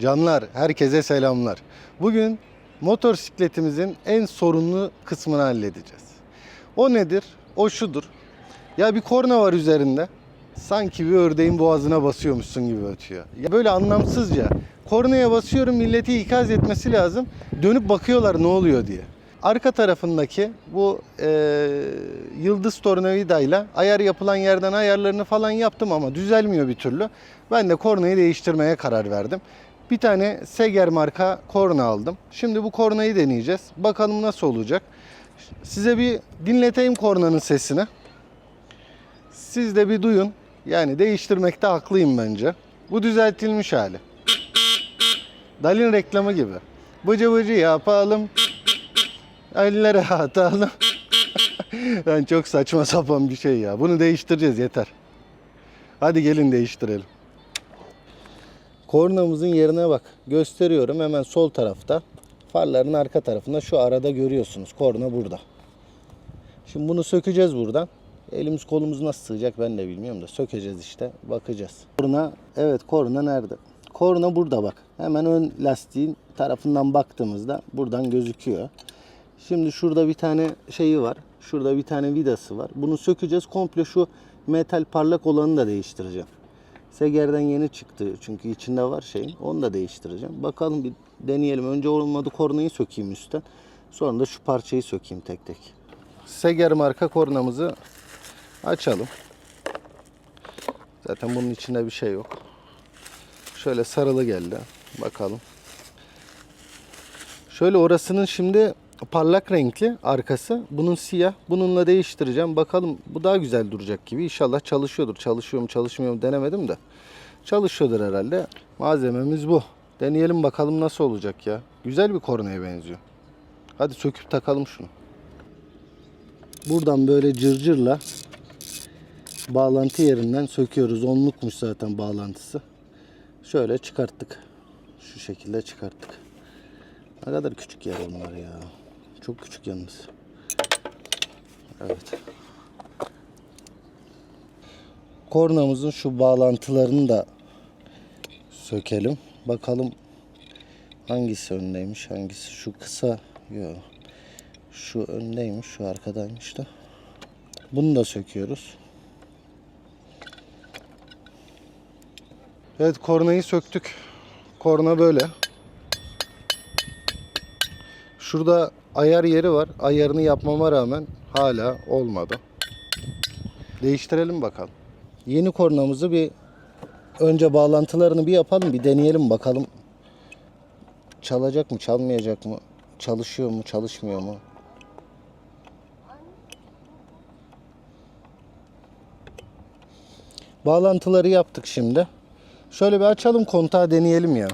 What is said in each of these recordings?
Canlar, herkese selamlar. Bugün motosikletimizin en sorunlu kısmını halledeceğiz. O nedir? O şudur. Ya bir korna var üzerinde. Sanki bir ördeğin boğazına basıyormuşsun gibi ötüyor. Ya böyle anlamsızca. Kornaya basıyorum milleti ikaz etmesi lazım. Dönüp bakıyorlar ne oluyor diye. Arka tarafındaki bu eee, yıldız tornavidayla ayar yapılan yerden ayarlarını falan yaptım ama düzelmiyor bir türlü. Ben de kornayı değiştirmeye karar verdim. Bir tane Seger marka korna aldım. Şimdi bu kornayı deneyeceğiz. Bakalım nasıl olacak. Size bir dinleteyim kornanın sesini. Siz de bir duyun. Yani değiştirmekte haklıyım bence. Bu düzeltilmiş hali. Dalin reklamı gibi. Bıcı bıcı yapalım. Ellere atalım. yani çok saçma sapan bir şey ya. Bunu değiştireceğiz yeter. Hadi gelin değiştirelim. Kornamızın yerine bak. Gösteriyorum hemen sol tarafta. Farların arka tarafında şu arada görüyorsunuz. Korna burada. Şimdi bunu sökeceğiz buradan. Elimiz kolumuz nasıl sığacak ben de bilmiyorum da sökeceğiz işte. Bakacağız. Korna evet korna nerede? Korna burada bak. Hemen ön lastiğin tarafından baktığımızda buradan gözüküyor. Şimdi şurada bir tane şeyi var. Şurada bir tane vidası var. Bunu sökeceğiz. Komple şu metal parlak olanı da değiştireceğim. Seger'den yeni çıktı çünkü içinde var şeyin. Onu da değiştireceğim. Bakalım bir deneyelim. Önce olmadı kornayı sökeyim üstten. Sonra da şu parçayı sökeyim tek tek. Seger marka kornamızı açalım. Zaten bunun içinde bir şey yok. Şöyle sarılı geldi. Bakalım. Şöyle orasının şimdi parlak renkli arkası. Bunun siyah. Bununla değiştireceğim. Bakalım bu daha güzel duracak gibi. İnşallah çalışıyordur. Çalışıyor mu çalışmıyor mu denemedim de. Çalışıyordur herhalde. Malzememiz bu. Deneyelim bakalım nasıl olacak ya. Güzel bir kornaya benziyor. Hadi söküp takalım şunu. Buradan böyle cırcırla bağlantı yerinden söküyoruz. Onlukmuş zaten bağlantısı. Şöyle çıkarttık. Şu şekilde çıkarttık. Ne kadar küçük yer onlar ya. Çok küçük yalnız. Evet. Kornamızın şu bağlantılarını da sökelim. Bakalım hangisi öndeymiş, hangisi şu kısa. Yok. Şu öndeymiş, şu arkadaymış da. Bunu da söküyoruz. Evet kornayı söktük. Korna böyle. Şurada ayar yeri var. Ayarını yapmama rağmen hala olmadı. Değiştirelim bakalım. Yeni kornamızı bir önce bağlantılarını bir yapalım, bir deneyelim bakalım. Çalacak mı, çalmayacak mı? Çalışıyor mu, çalışmıyor mu? Bağlantıları yaptık şimdi. Şöyle bir açalım kontağı deneyelim ya.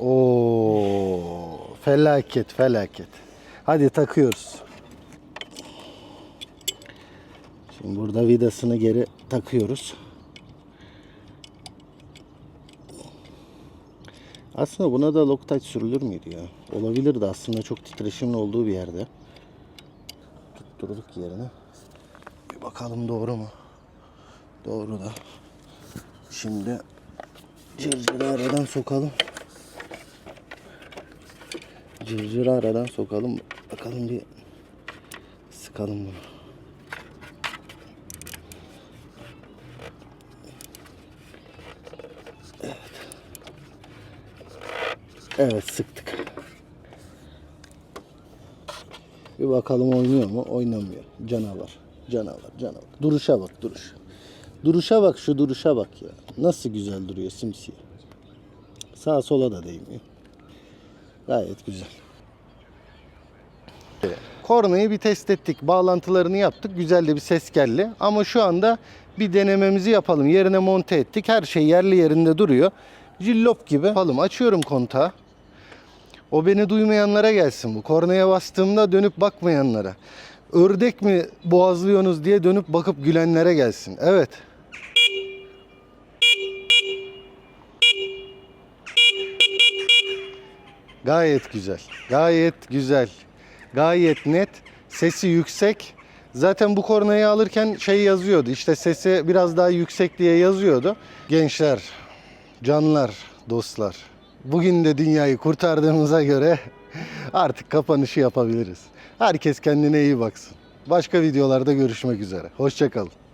Oo, felaket felaket. Hadi takıyoruz. Şimdi burada vidasını geri takıyoruz. Aslında buna da Loctite sürülür müydü ya? Olabilir de aslında çok titreşimin olduğu bir yerde. Tutturduk yerine. Bir bakalım doğru mu? Doğru da. Şimdi cırcırı aradan sokalım. Cırcırı aradan sokalım. Bakalım bir sıkalım bunu. Evet. Evet sıktık. Bir bakalım oynuyor mu? Oynamıyor. Canavar. Canavar. Canavar. Duruşa bak duruş. Duruşa bak şu duruşa bak ya. Nasıl güzel duruyor simsiyah. Sağa sola da değmiyor. Gayet güzel. Kornayı bir test ettik. Bağlantılarını yaptık. Güzel de bir ses geldi. Ama şu anda bir denememizi yapalım. Yerine monte ettik. Her şey yerli yerinde duruyor. Jillop gibi. Yapalım. Açıyorum kontağı. O beni duymayanlara gelsin bu. Kornaya bastığımda dönüp bakmayanlara. Ördek mi boğazlıyorsunuz diye dönüp bakıp gülenlere gelsin. Evet. Gayet güzel. Gayet güzel. Gayet net. Sesi yüksek. Zaten bu kornayı alırken şey yazıyordu. İşte sesi biraz daha yüksek diye yazıyordu. Gençler, canlar, dostlar. Bugün de dünyayı kurtardığımıza göre artık kapanışı yapabiliriz. Herkes kendine iyi baksın. Başka videolarda görüşmek üzere. Hoşçakalın.